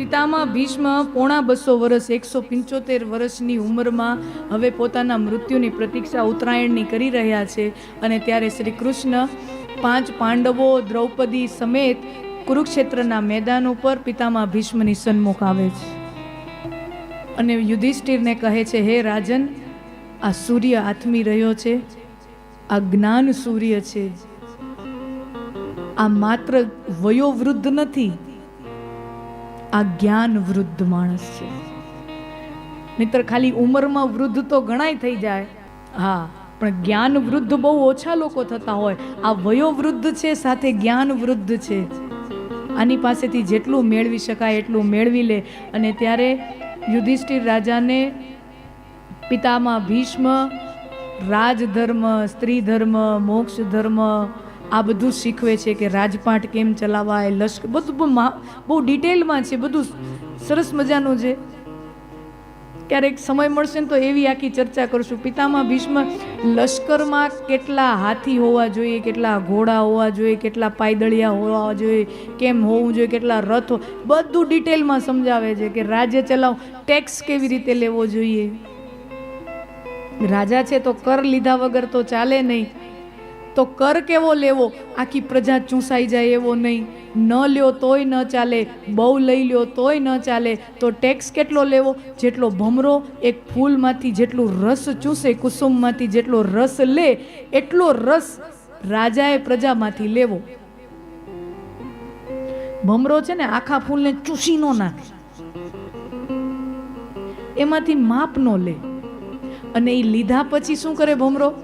પિતામાં ભીષ્મ પોણા બસો વર્ષ એકસો પંચોતેર વર્ષની ઉંમરમાં હવે પોતાના મૃત્યુની પ્રતીક્ષા ઉત્તરાયણની કરી રહ્યા છે અને ત્યારે શ્રી કૃષ્ણ પાંચ પાંડવો દ્રૌપદી સમેત કુરુક્ષેત્રના મેદાન ઉપર પિતામાં ભીષ્મની સન્મુખ આવે છે. અને યુધિષ્ઠિરને કહે છે, હે રાજન, આ સૂર્ય આથમી રહ્યો છે. આ જ્ઞાન સૂર્ય છે. આ માત્ર વયોવૃદ્ધ નથી આ જ્ઞાન વૃદ્ધ માણસ છે. મિત્ર ખાલી ઉંમરમાં વૃદ્ધ તો ઘણાય થઈ જાય. હા, પણ જ્ઞાન વૃદ્ધ બહુ ઓછા લોકો થતા હોય. આ વયોવૃદ્ધ છે, સાથે જ્ઞાન વૃદ્ધ છે. આની પાસેથી જેટલું મેળવી શકાય એટલું મેળવી લે. અને ત્યારે યુધિષ્ઠિર રાજાને પિતામાં ભીષ્મ, રાજધર્મ સ્ત્રી ધર્મ મોક્ષ ધર્મ આ બધું શીખવે છે કે રાજપાટ કેમ ચલાવાય, લશ્કર, બધું બહુ ડિટેલમાં છે, બધું સરસ મજાનું છે. ક્યારેક સમય મળશે ને તો એવી આખી ચર્ચા કરશું. પિતામાં ભીષ્મ, લશ્કરમાં કેટલા હાથી હોવા જોઈએ, કેટલા ઘોડા હોવા જોઈએ, કેટલા પાયદળિયા હોવા જોઈએ, કેમ હોવું જોઈએ, કેટલા રથ બધું ડિટેલમાં સમજાવે છે કે રાજ્ય ચલાવ, ટેક્સ કેવી રીતે લેવો જોઈએ. રાજા છે તો કર લીધા વગર તો ચાલે નહીં. તો કર કેવો લેવો? આખી પ્રજા ચૂંસાઈ જાય એવો નહીં. ન લ્યો તોય ન ચાલે, બહુ લઈ લ્યો તોય ન ચાલે. તો ટેક્સ કેટલો લેવો? જેટલો ભમરો, એક ફૂલમાંથી જેટલું રસ ચૂસે, કુસુમમાંથી જેટલો રસ લે, એટલો રસ રાજાએ પ્રજામાંથી લેવો. ભમરો છે ને, આખા ફૂલને ચૂસી નો નાખે. એમાંથી માપ નો લે. અને એ લીધા પછી શું કરે ભમરો?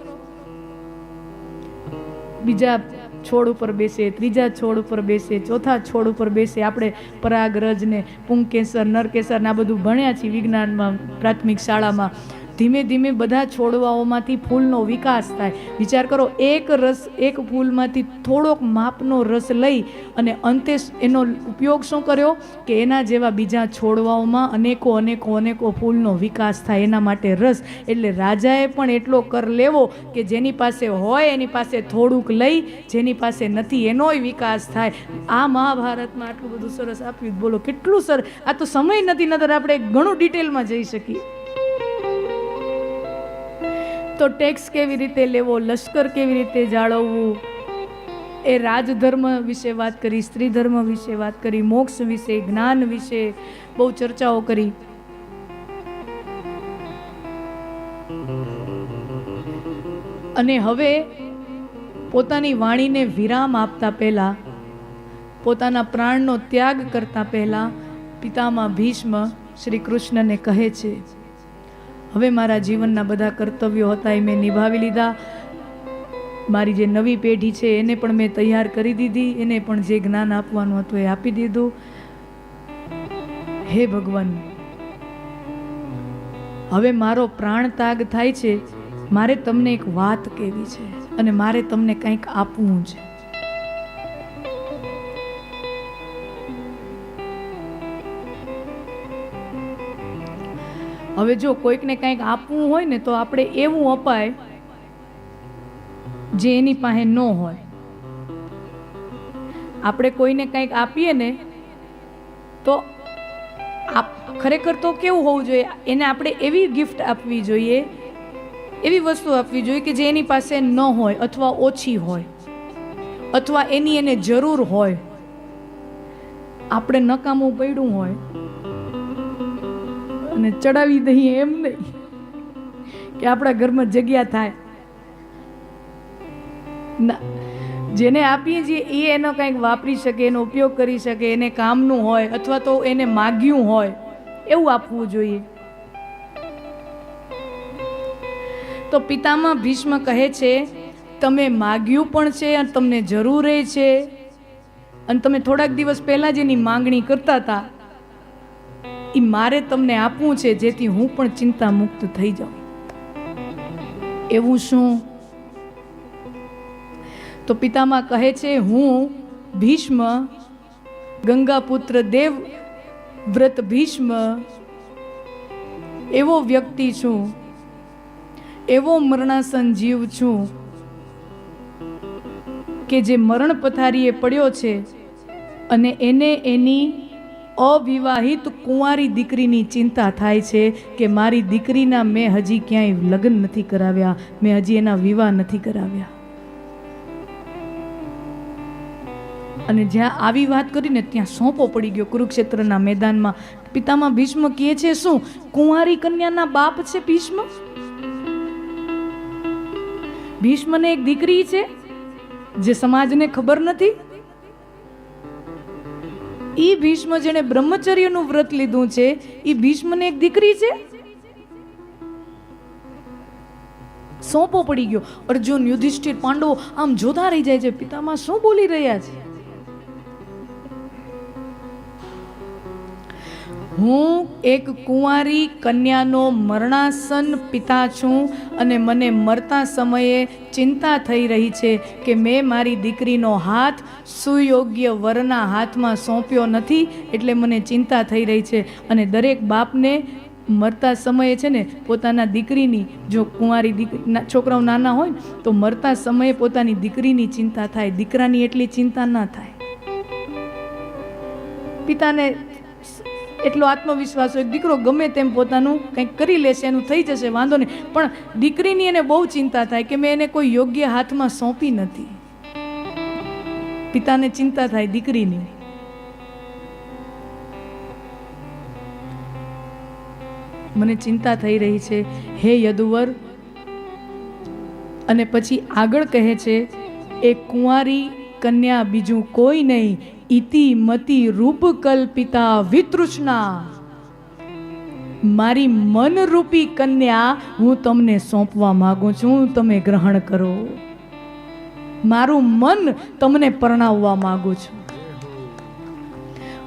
બીજા છોડ ઉપર બેસે, ત્રીજા છોડ ઉપર બેસે, ચોથા છોડ ઉપર બેસે. આપણે પરાગરજને પુંકેસર, નરકેસર ને આ બધું ભણ્યા છીએ વિજ્ઞાનમાં, પ્રાથમિક શાળામાં. ધીમે ધીમે બધા છોડવાઓમાંથી ફૂલનો વિકાસ થાય. વિચાર કરો, એક રસ, એક ફૂલમાંથી થોડોક માપનો રસ લઈ અને અંતે એનો ઉપયોગ શું કર્યો? કે એના જેવા બીજા છોડવાઓમાં અનેકો અનેકો અનેકો ફૂલનો વિકાસ થાય. એના માટે રસ. એટલે રાજાએ પણ એટલો કર લેવો કે જેની પાસે હોય એની પાસે થોડુંક લઈ, જેની પાસે નથી એનોય વિકાસ થાય. આ મહાભારતમાં આટલું બધું સરસ આપ્યું. બોલો, કેટલું સર, આ તો સમય નથી નતર આપણે ઘણું ડિટેલમાં જઈ શકીએ. તો ટેક્સ કેવી રીતે લેવો, લશ્કર કેવી રીતે જાળવવું? એ રાજધર્મ વિશે વાત કરી સ્ત્રી ધર્મ વિશે વાત કરી, મોક્ષ વિશે, જ્ઞાન વિશે બહુ ચર્ચાઓ કરી. અને હવે પોતાની વાણીને વિરામ આપતા પહેલા, પોતાના પ્રાણનો ત્યાગ કરતા પહેલા, પિતામાં ભીષ્મ શ્રી કૃષ્ણને કહે છે હવે મારા જીવનના બધા કર્તવ્યો હતા એ મેં નિભાવી લીધા. મારી જે નવી પેઢી છે એને પણ મેં તૈયાર કરી દીધી, એને પણ જે જ્ઞાન આપવાનું હતું એ આપી દીધું. હે ભગવાન, હવે મારો પ્રાણ તાગ થાય છે. મારે તમને એક વાત કહેવી છે અને મારે તમને કંઈક આપવું છે. હવે જો કોઈકને કંઈક આપવું હોય ને તો આપણે એવું અપાય જે એની પાસે ન હોય. આપણે કોઈને કંઈક આપીએ ને તો આપ ખરેખર તો કેવું હોવું જોઈએ? એને આપણે એવી ગિફ્ટ આપવી જોઈએ, એવી વસ્તુ આપવી જોઈએ કે જે એની પાસે ન હોય અથવા ઓછી હોય અથવા એની એને જરૂર હોય. આપણે નકામું પડ્યું હોય. અને ચડાવી દઈએ એમ નહીં કે આપણા ઘરમાં જગ્યા થાય. ના, જેને આપીએ છીએ એ એનો કંઈક વાપરી શકે, એનો ઉપયોગ કરી શકે, એને કામનું હોય અથવા તો એને માગ્યું હોય, એવું આપવું જોઈએ. તો પિતામાં ભીષ્મ કહે છે, તમે માગ્યું પણ છે અને તમને જરૂર છે. અને તમે થોડાક દિવસ પહેલાં જ એની માંગણી કરતા હતા. એ મારે તમને આપવું છે જેથી હું પણ ચિંતા મુક્ત થઈ જાઉં. એવું શું? તો પિતામાં કહે છે, હું ભીષ્મ ગંગાપુત્ર દેવ વ્રત ભીષ્મ એવો વ્યક્તિ છું, એવો મરણાસન જીવ છું કે જે મરણ પથારીએ પડ્યો છે અને એને એની અવિવાહિત કુંવારી દીકરીની ચિંતા થાય છે કે મારી દીકરીના મેં હજી ક્યાંય લગ્ન નથી કરાવ્યા, મેં હજી એના વિવાહ નથી કરાવ્યા. અને જ્યાં આવી વાત કરીને ત્યાં સોંપો પડી ગયો કુરુક્ષેત્રના મેદાનમાં. પિતામાં ભીષ્મ કહે છે, શું કુંવારી કન્યાના બાપ છે ભીષ્મ? ભીષ્મને એક દીકરી છે, જે સમાજને ખબર નથી ઈ ભીષ્મ જેણે બ્રહ્મચર્યનું વ્રત લીધું છે એ ભીષ્મને એક દીકરી છે? સોંપો પડી ગયો. અર્જુન યુધિષ્ઠિર પાંડવો આમ જોતા રહી જાય છે પિતામાં શું બોલી રહ્યા છે? હું એક કુંવારી કન્યાનો મરણાસન પિતા છું અને મને મરતા સમયે ચિંતા થઈ રહી છે કે મેં મારી દીકરીનો હાથ સુયોગ્ય વરના હાથમાં સોંપ્યો નથી એટલે મને ચિંતા થઈ રહી છે. અને દરેક બાપને મરતા સમયે છે ને પોતાના દીકરીની, જો કુંવારી દીકરી છોકરાઓ નાના હોય તો મરતા સમયે પોતાની દીકરીની ચિંતા થાય. દીકરાની એટલી ચિંતા ના થાય. પિતાને એટલો આત્મવિશ્વાસ હોય દીકરો ગમે તેમ પોતાનું કંઈક કરી લેશે, એનું થઈ જશે, વાંધો નહીં. પણ દીકરીની એને બહુ ચિંતા થાય કે મેં એને કોઈ યોગ્ય હાથમાં સોંપી નથી. પિતાને ચિંતા થાય દીકરીની. મને ચિંતા થઈ રહી છે, હે યદુવર, અને પછી આગળ કહે છે, એ કુંવારી કન્યા બીજું કોઈ નહીં. ઇતિ મતિ રૂપ કલ્પિતા વિતૃષ્ણા. મારી મનરૂપી કન્યા હું તમને સોંપવા માગું છું, તમે ગ્રહણ કરો. મારું મન તમને પરણાવવા માગું છું.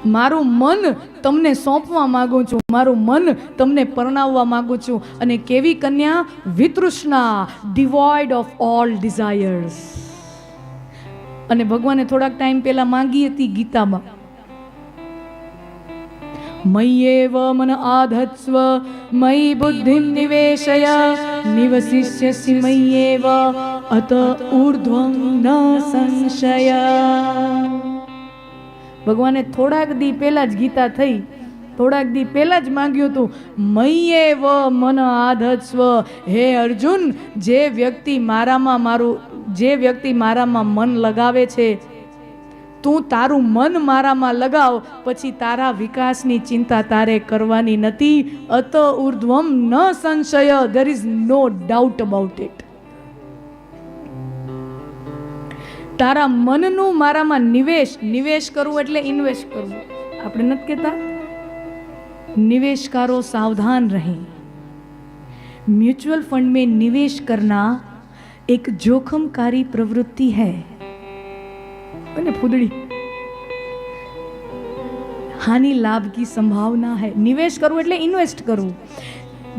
મારું મન તમને સોંપવા માંગુ છું, મારું મન તમને પરણાવવા માંગુ છું. અને કેવી કન્યા? વિતૃષ્ણા ડિવોઇડ ઓફ ઓલ ડિઝાયર્સ અને ભગવાને થોડાક ટાઈમ પહેલા માંગી હતી ગીતામાં મય્યેવ મન આધત્સ્વ મયી બુદ્ધિમ નિવેશય, નિવસિષ્યસि મય્યેવ અત ઊર્ધ્વં ન સંશય. ભગવાને થોડાક દી પહેલા જ ગીતા થઈ થોડાક દી પહેલાં જ માંગ્યું હતું વ મન આધત્સ્વ હે અર્જુન, જે વ્યક્તિ મારામાં મારું, જે વ્યક્તિ મારામાં મન લગાવે છે, તું તારું મન મારામાં લગાવ, પછી તારા વિકાસની ચિંતા તારે કરવાની નથી. અત ઉર્ધ્વમ ન સંશય there is no doubt about it તારા મનનું મારામાં નિવેશ નિવેશ કરવું એટલે ઇન્વેસ્ટ કરવું. આપણે નથી કહેતા? निवेशकारों सावधान रहें म्यूचुअल फंड में निवेश करना एक जोखमकारी प्रवृत्ति है અને ફૂદડી હાનિ લાભ की संभावना है નિવેશ કરવું એટલે ઇન્વેસ્ટ કરવું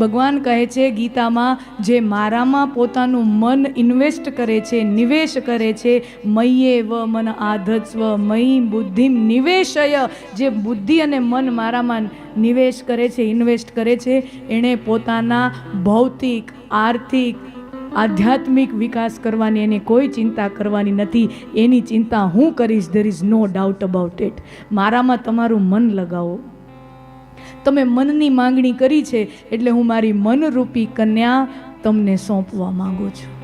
ભગવાન કહે છે, ગીતામાં, જે મારામાં પોતાનું મન ઇન્વેસ્ટ કરે છે, નિવેશ કરે છે, મયે વ મન આધત્સ્વ મયી બુદ્ધિમ નિવેશય. જે બુદ્ધિ અને મન મારામાં નિવેશ કરે છે ઇન્વેસ્ટ કરે છે, એણે પોતાના ભૌતિક, આર્થિક, આધ્યાત્મિક વિકાસ કરવાની એને કોઈ ચિંતા કરવાની નથી. એની ચિંતા હું કરીશ there is no doubt about it મારામાં તમારું મન લગાવો. તમે મનની માંગણી કરી છે એટલે હું મારી મનરૂપી કન્યા તમને સોંપવા માગું છું.